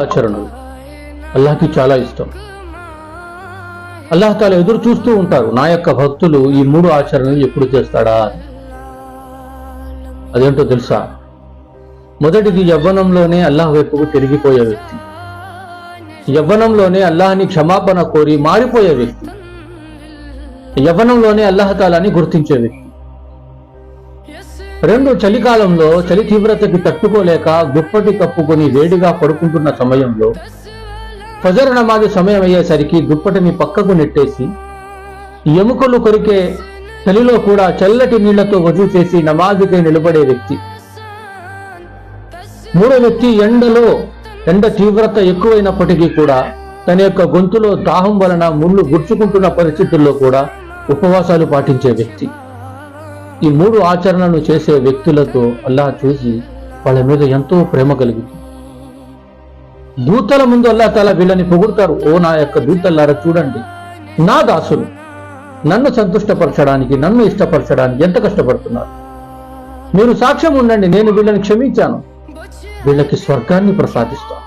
ఆచరణలు. అల్లాహకి చాలా ఇష్టం. అల్లాహ్ తాలా ఎదురు చూస్తూ ఉంటారు నా యొక్క భక్తులు ఈ మూడు ఆచరణలు ఎప్పుడు చేస్తాడా? అని. అదేంటో తెలుసా? మొదటిది యవ్వనంలోనే అల్లాహ్ వైపుకు తిరిగిపోయే వ్యక్తి. యవ్వనంలోనే అల్లాహ్ని క్షమాపణ కోరి మారిపోయే వ్యక్తి. యవ్వనంలోనే అల్లాహ్ తాలాని గుర్తించే వ్యక్తి. రెండు చలికాలంలో చలి తీవ్రతకి తట్టుకోలేక గుప్పటి కప్పుకొని వేడిగా పడుకుంటున్న సమయంలో ఫజర్ నమాజు సమయం అయ్యేసరికి దుప్పటిని పక్కకు నెట్టేసి ఎముకలు కొరికే చలిలో కూడా చల్లటి నీళ్ళతో వజూ చేసి నమాజుకై నిలబడే వ్యక్తి. మూడో వ్యక్తి ఎండలో ఎండ తీవ్రత ఎక్కువైనప్పటికీ కూడా తన యొక్క గొంతులో దాహం వలన ముళ్ళు గుర్చుకుంటున్న పరిస్థితుల్లో కూడా ఉపవాసాలు పాటించే వ్యక్తి. ఈ మూడు ఆచరణలు చేసే వ్యక్తులతో అల్లా చూసి వాళ్ళ మీద ఎంతో ప్రేమ కలిగింది. దూతల ముందు అల్లా తాలా వీళ్ళని పొగుడతారు. ఓ నా యొక్క దూతల్లారా చూడండి. నా దాసులు నన్ను సంతుష్టపరచడానికి నన్ను ఇష్టపరచడానికి ఎంత కష్టపడుతున్నారు? మీరు సాక్ష్యం ఉండండి నేను వీళ్ళని క్షమించాను. వీళ్ళకి స్వర్గాన్ని ప్రసాదిస్తాను.